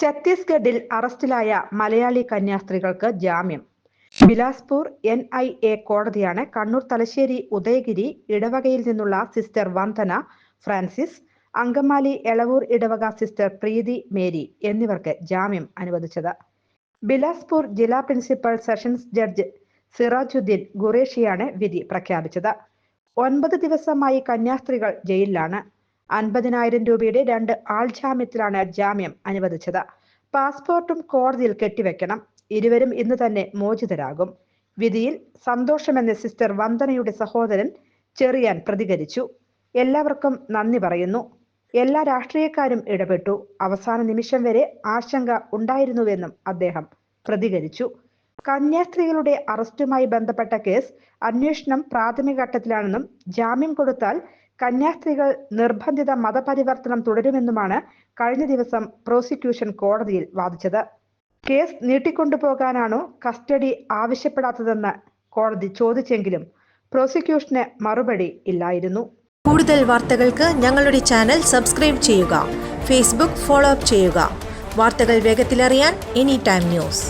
ഛത്തീസ്ഗഡിൽ അറസ്റ്റിലായ മലയാളി കന്യാസ്ത്രീകൾക്ക് ജാമ്യം. ബിലാസ്പൂർ എൻ ഐ എ കോടതിയാണ് കണ്ണൂർ തലശ്ശേരി ഉദയഗിരി ഇടവകയിൽ നിന്നുള്ള സിസ്റ്റർ വന്ദന ഫ്രാൻസിസ് അങ്കമാലി എളവൂർ ഇടവക സിസ്റ്റർ പ്രീതി മേരി എന്നിവർക്ക് ജാമ്യം അനുവദിച്ചത്. ബിലാസ്പൂർ ജില്ലാ പ്രിൻസിപ്പൽ സെഷൻസ് ജഡ്ജ് സിറാജുദ്ദീൻ ഖുറേഷിയാണ് വിധി പ്രഖ്യാപിച്ചത്. ഒൻപത് ദിവസമായി കന്യാസ്ത്രീകൾ ജയിലിലാണ്. അൻപതിനായിരം രൂപയുടെ രണ്ട് ആൾ ജാമ്യത്തിലാണ് ജാമ്യം അനുവദിച്ചത്. പാസ്പോർട്ടും കോടതിയിൽ കെട്ടിവെക്കണം. ഇരുവരും ഇന്ന് തന്നെ മോചിതരാകും. വിധിയിൽ സന്തോഷമെന്ന സിസ്റ്റർ വന്ദനയുടെ സഹോദരൻ ചെറിയാൻ പ്രതികരിച്ചു. എല്ലാവർക്കും നന്ദി പറയുന്നു. എല്ലാ രാഷ്ട്രീയക്കാരും ഇടപെട്ടു. അവസാന നിമിഷം വരെ ആശങ്ക ഉണ്ടായിരുന്നുവെന്നും അദ്ദേഹം പ്രതികരിച്ചു. കന്യാസ്ത്രീകളുടെ അറസ്റ്റുമായി ബന്ധപ്പെട്ട കേസ് അന്വേഷണം പ്രാഥമിക ഘട്ടത്തിലാണെന്നും ജാമ്യം കൊടുത്താൽ കന്യാസ്ത്രീകൾ നിർബന്ധിത മതപരിവർത്തനം തുടരുമെന്നുമാണ് കഴിഞ്ഞ ദിവസം പ്രോസിക്യൂഷൻ കോടതിയിൽ വാദിച്ചത്. കേസ് നീട്ടിക്കൊണ്ടുപോകാനാണോ കസ്റ്റഡി ആവശ്യപ്പെടാത്തതെന്ന് കോടതി ചോദിച്ചെങ്കിലും പ്രോസിക്യൂഷന് മറുപടി ഇല്ലായിരുന്നു. കൂടുതൽ വാർത്തകൾക്ക് ഞങ്ങളുടെ ചാനൽ സബ്സ്ക്രൈബ് ചെയ്യുക ഫേസ്ബുക്ക് ഫോളോ അപ്പ് ചെയ്യുക. വാർത്തകൾ വേഗത്തിലറിയാൻ എനി ടൈം ന്യൂസ്